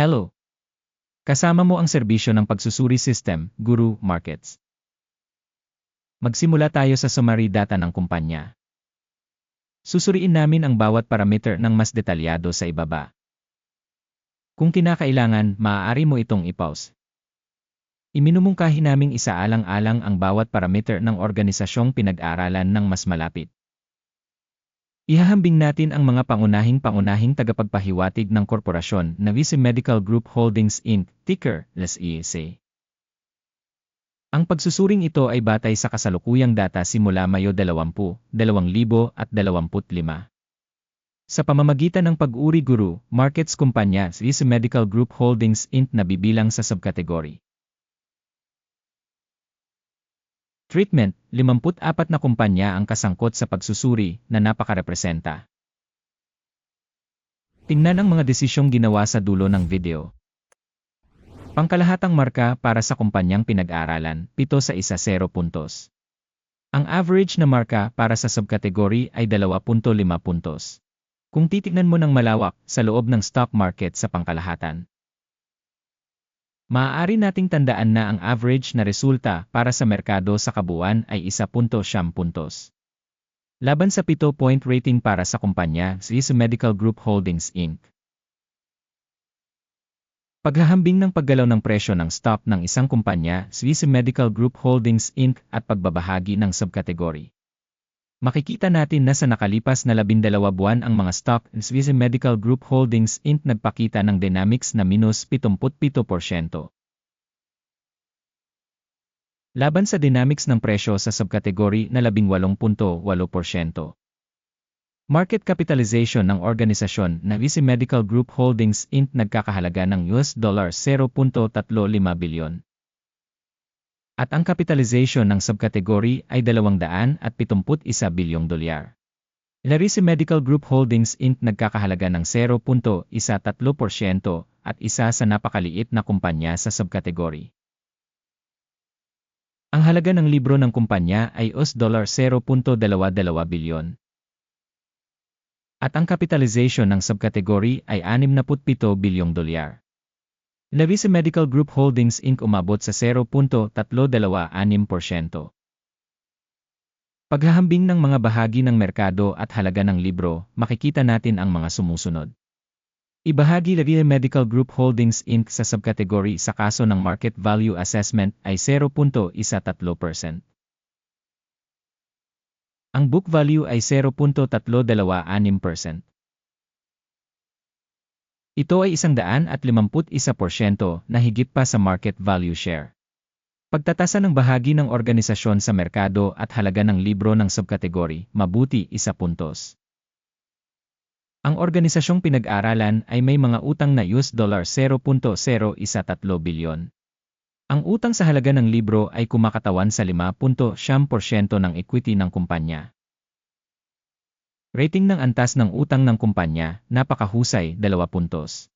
Hello! Kasama mo ang serbisyo ng pagsusuri system, Guru Markets. Magsimula tayo sa summary data ng kumpanya. Susuriin namin ang bawat parameter ng mas detalyado sa ibaba. Kung kinakailangan, maaari mo itong i-pause. Iminumungkahi naming isaalang-alang ang bawat parameter ng organisasyong pinag-aralan ng mas malapit. Ihahambing natin ang mga pangunahing-pangunahing tagapagpahiwatig ng korporasyon na Visi Medical Group Holdings Inc., ticker, LSESA. Ang pagsusuring ito ay batay sa kasalukuyang data simula Mayo 20, 2025. Sa pamamagitan ng pag-uri guru, markets kumpanya Visi Medical Group Holdings Inc. na bibilang sa subkategory. Treatment, 54 na kumpanya ang kasangkot sa pagsusuri na napakarepresenta. Tingnan ang mga desisyong ginawa sa dulo ng video. Pangkalahatang marka para sa kumpanyang pinag-aralan, 7 sa isa 0 puntos. Ang average na marka para sa subkategory ay 2.5 puntos. Kung titignan mo ng malawak sa loob ng stock market sa pangkalahatan, Maaari nating tandaan na ang average na resulta para sa merkado sa kabuuan ay 1.7 puntos. Laban sa 7-point rating para sa kumpanya, Swiss Medical Group Holdings Inc. Paghahambing ng paggalaw ng presyo ng stock ng isang kumpanya, Swiss Medical Group Holdings Inc. at pagbabahagi ng subkategory. Makikita natin na sa nakalipas na 12 buwan ang mga stock ng Swiss Medical Group Holdings Inc. nagpakita ng dynamics na minus 77%. Laban sa dynamics ng presyo sa subkategory na 18.8%. Market capitalization ng organisasyon na Visi Medical Group Holdings Inc. nagkakahalaga ng US dollar 0.35 bilyon at ang capitalization ng subkategory ay 271 bilyong dolyar. Larisi Medical Group Holdings Inc. nagkakahalaga ng 0.13% at isa sa napakaliit na kumpanya sa subkategory. Ang halaga ng libro ng kumpanya ay US dollar 0.22 bilyon. At ang capitalization ng subkategory ay 67 bilyong dolyar. Navisa Medical Group Holdings Inc. umabot sa 0.326%. Paghahambing ng mga bahagi ng merkado at halaga ng libro, makikita natin ang mga sumusunod. Ibahagi Lavia Medical Group Holdings Inc. sa subkategory sa kaso ng market value assessment ay 0.13%. Ang book value ay 0.326%. Ito ay 151% na higit pa sa market value share. Pagtatasa ng bahagi ng organisasyon sa merkado at halaga ng libro ng subkategory, mabuti isa puntos. Ang organisasyong pinag-aralan ay may mga utang na US dollar 0.013 bilyon. Ang utang sa halaga ng libro ay kumakatawan sa 5.7% ng equity ng kumpanya. Rating ng antas ng utang ng kumpanya, napakahusay, 2 puntos.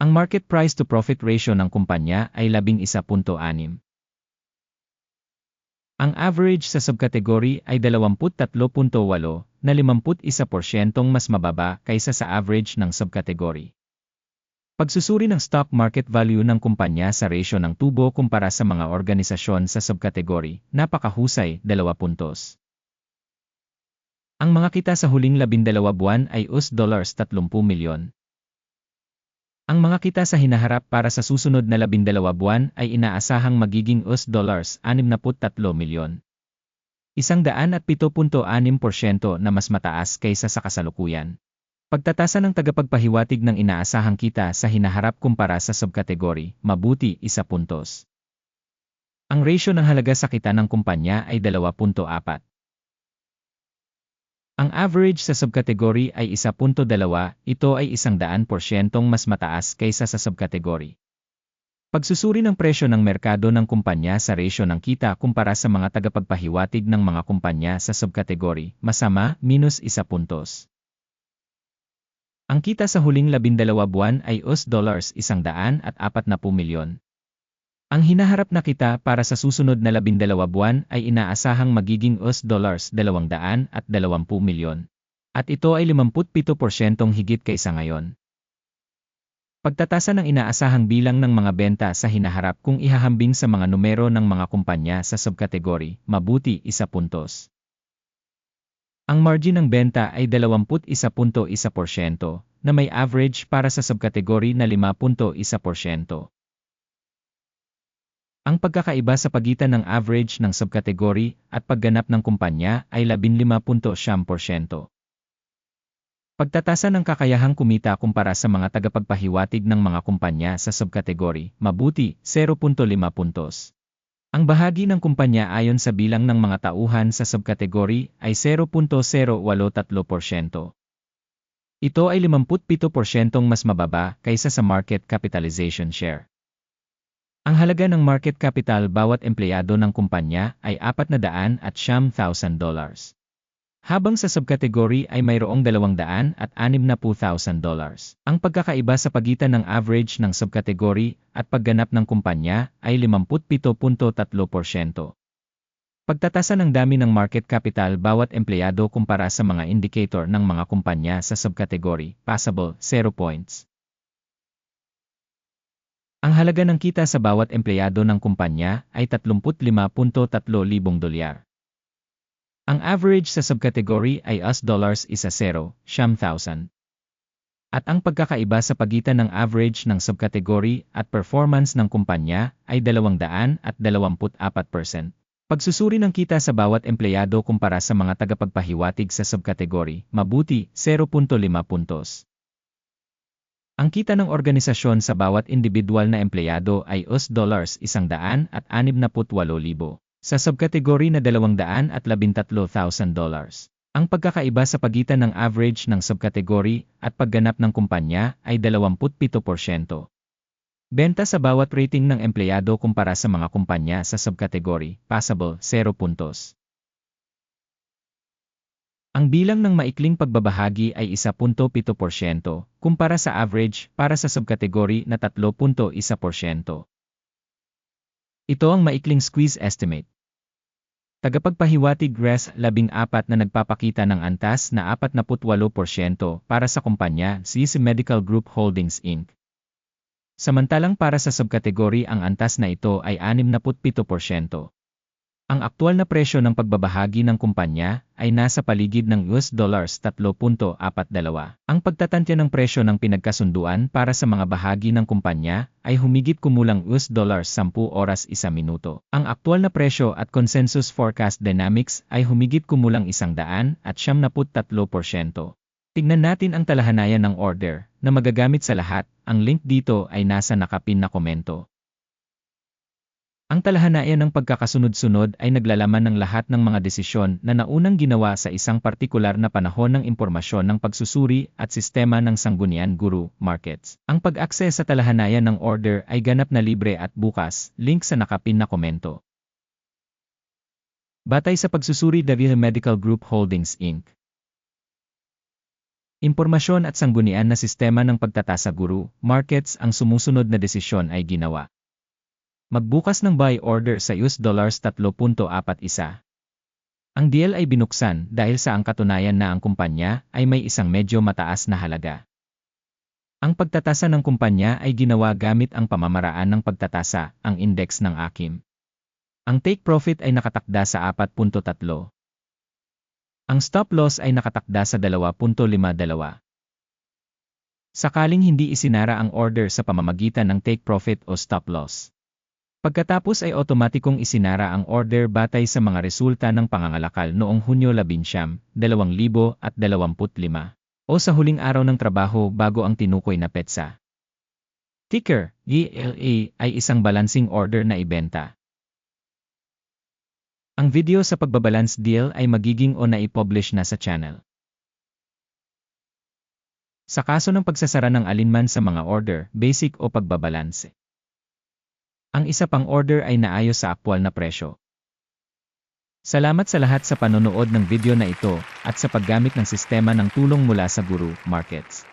Ang market price to profit ratio ng kumpanya ay 11.6. Ang average sa subkategory ay 23.8 na 51% mas mababa kaysa sa average ng subkategory. Pagsusuri ng stock market value ng kumpanya sa ratio ng tubo kumpara sa mga organisasyon sa subkategory, napakahusay, 2 puntos. Ang mga kita sa huling labindalawa buwan ay US dollars 30 milyon. Ang mga kita sa hinaharap para sa susunod na labindalawa buwan ay inaasahang magiging US dollars 63 milyon. Isang daan at 7.6% na mas mataas kaysa sa kasalukuyan. Pagtatasa ng tagapagpahiwatig ng inaasahang kita sa hinaharap kumpara sa subkategory, mabuti isa puntos. Ang ratio ng halaga sa kita ng kumpanya ay 2.4. Ang average sa subkategory ay 1.2, ito ay 100% mas mataas kaysa sa subkategory. Pagsusuri ng presyo ng merkado ng kumpanya sa ratio ng kita kumpara sa mga tagapagpahiwatig ng mga kumpanya sa subkategory, masama, minus 1 puntos. Ang kita sa huling labindalawa buwan ay US dollars 140 milyon. Ang hinaharap na kita para sa susunod na labindalawa buwan ay inaasahang magiging US dollars 200 at 20 milyon. At ito ay 57% higit kaysa ngayon. Pagtatasa ng inaasahang bilang ng mga benta sa hinaharap kung ihahambing sa mga numero ng mga kumpanya sa subkategory, mabuti isa puntos. Ang margin ng benta ay 21.1% na may average para sa subkategory na 5.1%. Ang pagkakaiba sa pagitan ng average ng subkategory at pagganap ng kumpanya ay 15.7%. Pagtatasa ng kakayahang kumita kumpara sa mga tagapagpahiwatig ng mga kumpanya sa subkategory, mabuti, 0.5 puntos. Ang bahagi ng kumpanya ayon sa bilang ng mga tauhan sa subkategory ay 0.083%. Ito ay 57% mas mababa kaysa sa market capitalization share. Ang halaga ng market capital bawat empleyado ng kumpanya ay 400 at dollars habang sa subkategory ay mayroong 200 at 60,000 dollars. Ang pagkakaiba sa pagitan ng average ng subkategory at pagganap ng kumpanya ay 57.3%. Pagtatasa ng dami ng market capital bawat empleyado kumpara sa mga indicator ng mga kumpanya sa subkategory, passable, 0 points. Ang halaga ng kita sa bawat empleyado ng kumpanya ay 35.3 libong dolyar. Ang average sa subcategory ay US dollars isa 0, siyam thousand. At ang pagkakaiba sa pagitan ng average ng subcategory at performance ng kumpanya ay 200 at 24%. Pagsusuri ng kita sa bawat empleyado kumpara sa mga tagapagpahiwatig sa subcategory, mabuti, 0.5 puntos. Ang kita ng organisasyon sa bawat individual na empleyado ay US dollars 100 at 68,000 sa subkategory na 213,000 dollars. Ang pagkakaiba sa pagitan ng average ng subkategory at pagganap ng kumpanya ay 27%. Benta sa bawat rating ng empleyado kumpara sa mga kumpanya sa subkategory, passable, 0 puntos. Ang bilang ng maikling pagbabahagi ay 1.7% kumpara sa average para sa subkategory na 3.1%. Ito ang maikling squeeze estimate. Tagapagpahiwatig RES 14 na nagpapakita ng antas na 48% para sa kumpanya CC Medical Group Holdings Inc. Samantalang para sa subkategory ang antas na ito ay 67%. Ang aktual na presyo ng pagbabahagi ng kumpanya ay nasa paligid ng US dollars 3.42. Ang pagtatantya ng presyo ng pinagkasunduan para sa mga bahagi ng kumpanya ay humigit kumulang US dollars 10 oras 1 minuto. Ang aktual na presyo at consensus forecast dynamics ay humigit kumulang 100 at 73%. Tignan natin ang talahanayan ng order na magagamit sa lahat. Ang link dito ay nasa nakapin na komento. Ang talahanayan ng pagkakasunod-sunod ay naglalaman ng lahat ng mga desisyon na naunang ginawa sa isang partikular na panahon ng impormasyon ng pagsusuri at sistema ng sanggunian guru markets. Ang pag-access sa talahanayan ng order ay ganap na libre at bukas, link sa nakapin na komento. Batay sa pagsusuri Davila Medical Group Holdings Inc. Impormasyon at sanggunian na sistema ng pagtatasa guru, markets ang sumusunod na desisyon ay ginawa. Magbukas ng buy order sa US dollars 3.41. Ang deal ay binuksan dahil sa ang katunayan na ang kumpanya ay may isang medyo mataas na halaga. Ang pagtatasa ng kumpanya ay ginawa gamit ang pamamaraan ng pagtatasa, ang index ng AKIM. Ang take profit ay nakatakda sa 4.3. Ang stop loss ay nakatakda sa 2.52. Sakaling hindi isinara ang order sa pamamagitan ng take profit o stop loss. Pagkatapos ay otomatikong isinara ang order batay sa mga resulta ng pangangalakal noong Hunyo 11, 2025 o sa huling araw ng trabaho bago ang tinukoy na petsa. Ticker, GLA ay isang balancing order na ibenta. Ang video sa pagbabalance deal ay magiging o na-publish na sa channel. Sa kaso ng pagsasara ng alinman sa mga order, basic o pagbabalanse. Ang isa pang order ay naayos sa aktwal na presyo. Salamat sa lahat sa panonood ng video na ito at sa paggamit ng sistema ng tulong mula sa Guru Markets.